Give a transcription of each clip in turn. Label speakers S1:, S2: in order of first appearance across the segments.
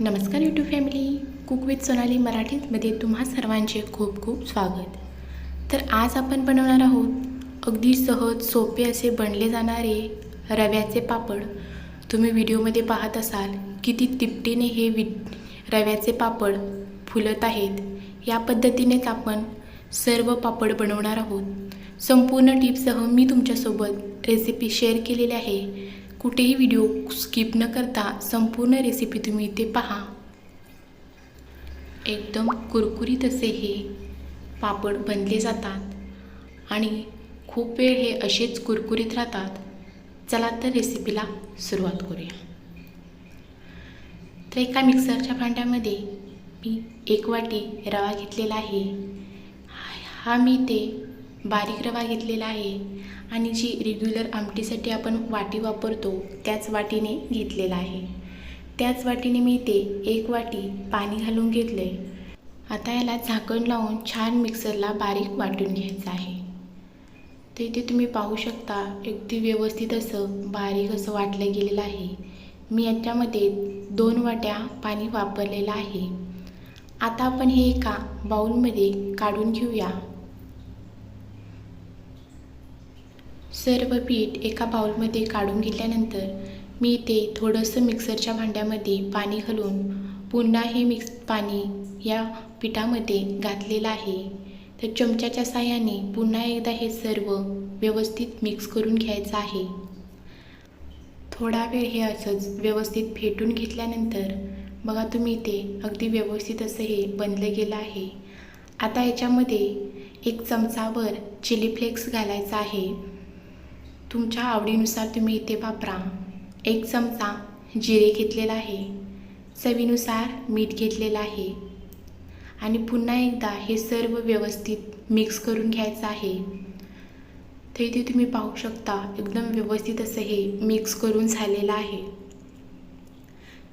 S1: नमस्कार YouTube family cook with Sonali मराठीमध्ये तुम्हा सर्वांचे खूप खूप स्वागत. तर आज आपण बनवणार आहोत अगदी सहज सोपे असे बनले जाणारे रव्याचे पापड. तुम्ही व्हिडिओमध्ये पाहत असाल किती तिपटीने हे वि रव्याचे पापड फुलत आहेत. या पद्धतीनेच आपण सर्व पापड बनवणार आहोत. संपूर्ण टिप्ससह मी तुमच्यासोबत रेसिपी शेअर केलेली आहे. कुठेही व्हिडिओ स्किप न करता संपूर्ण रेसिपी तुम्ही इथे पहा. एकदम कुरकुरीत असे हे पापड बनले जातात आणि खूप वेळ हे असेच कुरकुरीत राहतात. चला तर रेसिपीला सुरुवात करूया. तर एका मिक्सरच्या भांड्यामध्ये मी एक वाटी रवा घेतलेला आहे. हा मी ते बारीक रवा घेतलेला आहे आणि जी रेग्युलर आमटीसाठी आपण वाटी वापरतो त्याच वाटीने घेतलेला आहे. त्याच वाटीने मी ते एक वाटी पाणी घालून घेतलं आहे आता याला झाकण लावून छान मिक्सरला बारीक वाटून घ्यायचं आहे. तर इथे तुम्ही पाहू शकता अगदी व्यवस्थित असं बारीक असं वाटलं गेलेलं आहे. मी याच्यामध्ये दोन वाट्या पाणी वापरलेलं आहे. आता आपण हे एका बाऊलमध्ये काढून घेऊया. सर्व पीठ एका बाउलमध्ये काढून घेतल्यानंतर मी ते थोडंसं मिक्सरच्या भांड्यामध्ये पाणी घालून पुन्हा हे मिक्स पाणी या पिठामध्ये घातलेलं आहे. तर चमच्याच्या साहाय्याने पुन्हा एकदा हे सर्व व्यवस्थित मिक्स करून घ्यायचं आहे. थोडा वेळ हे असंच व्यवस्थित फेटून घेतल्यानंतर बघा तुम्ही ते अगदी व्यवस्थित असं हे बनलं गेलं आहे. आता याच्यामध्ये एक चमचाभर चिली फ्लेक्स घालायचा आहे. तुमच्या आवडीनुसार तुम्ही इथे वापरा. एक चमचा जिरे घेतलेला आहे. चवीनुसार मीठ घेतलेलं आहे. आणि पुन्हा एकदा हे सर्व व्यवस्थित मिक्स करून घ्यायचं आहे. तर इथे तुम्ही पाहू शकता एकदम व्यवस्थित असं हे मिक्स करून झालेलं आहे.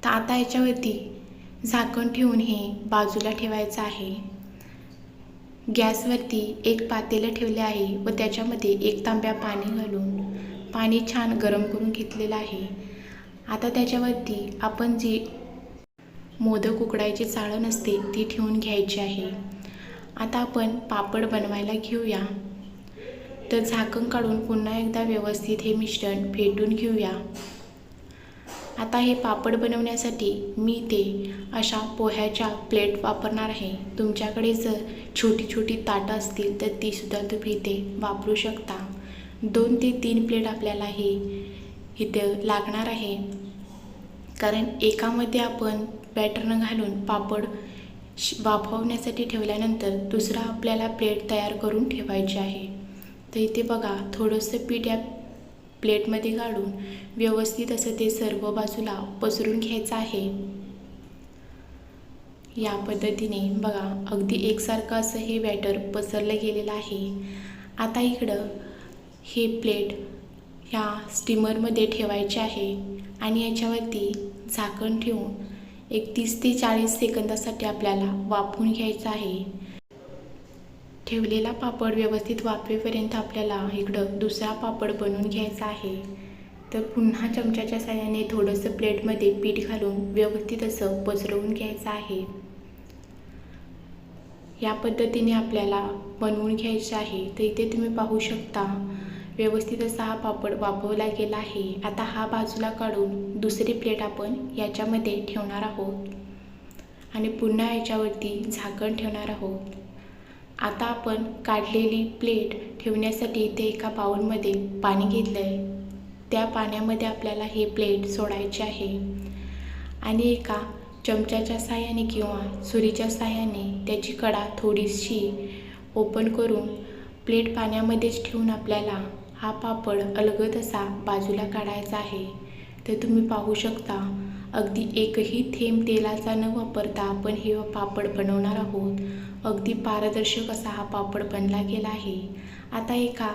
S1: तर आता याच्यावरती झाकण ठेवून हे बाजूला ठेवायचं आहे. गॅसवरती एक पातेलं ठेवले आहे व त्याच्यामध्ये एक तांब्या पाणी घालून पाणी छान गरम करून घेतलेलं आहे. आता त्याच्यावरती आपण जी मोदक उकडायची चाळण असते ती ठेवून घ्यायची आहे. आता आपण पापड बनवायला घेऊया. तर झाकण काढून पुन्हा एकदा व्यवस्थित हे मिश्रण फेटून घेऊया. आता हे पापड बनवण्यासाठी मी ते अशा पोह्याच्या प्लेट वापरणार आहे. तुमच्याकडे जर छोटी छोटी ताटं असतील तर तीसुद्धा तुम्ही ते वापरू शकता. दोन ते तीन प्लेट आपल्याला हे इथं लागणार आहे. कारण एकामध्ये आपण बॅटरनं घालून पापड वाफवण्यासाठी ठेवल्यानंतर दुसरा आपल्याला प्लेट तयार करून ठेवायची आहे. तर इथे बघा थोडंसं पीठ या प्लेटमध्ये काढून व्यवस्थित असं ते सर्व बाजूला पसरून घ्यायचं आहे. या पद्धतीने बघा अगदी एकसारखं असं हे बॅटर पसरलं गेलेलं आहे. आता इकडं हे प्लेट ह्या स्टीमरमध्ये ठेवायचे आहे आणि याच्यावरती झाकण ठेवून एक तीस ते चाळीस सेकंदासाठी आपल्याला वाफवून घ्यायचं आहे. ठेवलेला पापड व्यवस्थित वाफेपर्यंत आपल्याला इकडं दुसरा पापड बनवून घ्यायचा आहे. तर पुन्हा चमच्याच्या साह्याने थोडंसं प्लेटमध्ये पीठ घालून व्यवस्थित असं पसरवून घ्यायचं आहे. या पद्धतीने आपल्याला बनवून घ्यायचं आहे. तर इथे तुम्ही पाहू शकता व्यवस्थित असा हा पापड वापरला गेला आहे. आता हा बाजूला काढून दुसरी प्लेट आपण याच्यामध्ये ठेवणार आहोत. आणि पुन्हा याच्यावरती झाकण ठेवणार आहोत. आता आपण काढलेली प्लेट ठेवण्यासाठी इथे एका बाउलमध्ये पाणी घेतलं आहे त्या पाण्यामध्ये आपल्याला हे प्लेट सोडायचे आहे. आणि एका चमच्याच्या साह्याने किंवा सुरीच्या साह्याने त्याची कडा थोडीशी ओपन करून प्लेट पाण्यामध्येच ठेवून आपल्याला हा पापड अलगद असा बाजूला काढायचा आहे. तर तुम्ही पाहू शकता. अगदी एकही थेंब तेलाचा न वापरता आपण हे पापड बनवणार आहोत. अगदी पारदर्शक असा हा पापड बनला गेला आहे. आता एका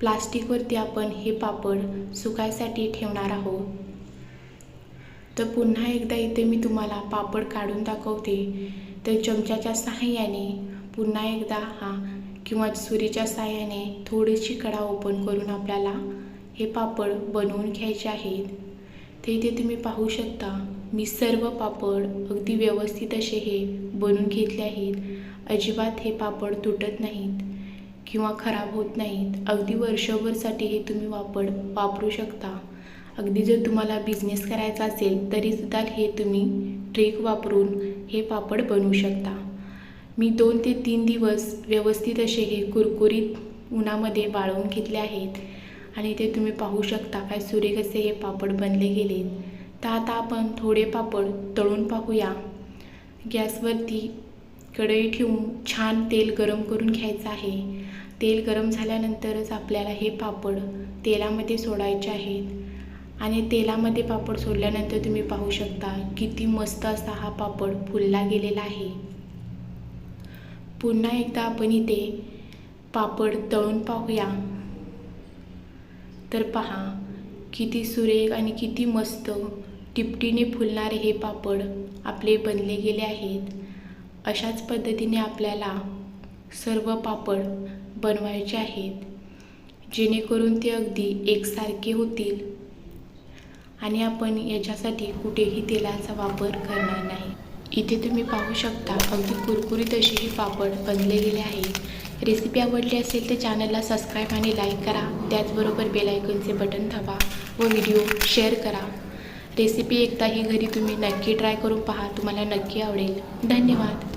S1: प्लास्टिकवरती आपण हे पापड सुकायसाठी ठेवणार आहोत. तर पुन्हा एकदा इथे मी तुम्हाला पापड काढून दाखवते. तर चमच्याच्या सहाय्याने पुन्हा एकदा हा किंवा सुरीच्या साह्याने थोडीशी कडा ओपन करून आपल्याला हे पापड बनवून घ्यायचे आहेत. ते इथे तुम्ही पाहू शकता. मी सर्व पापड अगदी व्यवस्थित असे हे बनवून घेतले आहेत. अजिबात हे पापड तुटत नाहीत किंवा खराब होत नाहीत. अगदी वर्षभरसाठी हे तुम्ही पापड वापरू शकता. अगदी जर तुम्हाला बिझनेस करायचा असेल तरीसुद्धा हे तुम्ही ट्रेक वापरून हे पापड बनवू शकता. मी दोन ते तीन दिवस व्यवस्थित असे हे कुरकुरीत उन्हामध्ये वाळवून घेतले आहेत. आणि ते तुम्ही पाहू शकता काय सुरेख असे हे पापड बनले गेलेत तर आता आपण थोडे पापड तळून पाहूया. गॅसवरती कढई ठेवून छान तेल गरम करून घ्यायचं आहे. तेल गरम झाल्यानंतरच आपल्याला हे पापड तेलामध्ये सोडायचे आहेत. आणि तेलामध्ये पापड सोडल्यानंतर तुम्ही पाहू शकता किती मस्त असा हा पापड फुलला गेलेला आहे. पुन्हा एकदा आपण इथे पापड तळून पाहूया. तर पहा किती सुरेख आणि किती मस्त टिपटीने फुलणारे हे पापड आपले बनले गेले आहेत. अशाच पद्धतीने आपल्याला सर्व पापड बनवायचे आहेत जेणेकरून ते अगदी एकसारखे होतील आणि आपण याच्यासाठी कुठेही तेलाचा वापर करणार नाही. इथे तुम्ही पाहू शकता अगदी कुरकुरीत अशी ही पापड बनले गेले आहे. रेसिपी आवडली असेल तर चॅनलला सबस्क्राईब आणि लाईक करा. त्याचबरोबर बेलायकनचे बटन दाबा व व्हिडिओ शेअर करा. रेसिपी एकदा ही घरी तुम्ही नक्की ट्राय करून पहा. तुम्हाला नक्की आवडेल. धन्यवाद.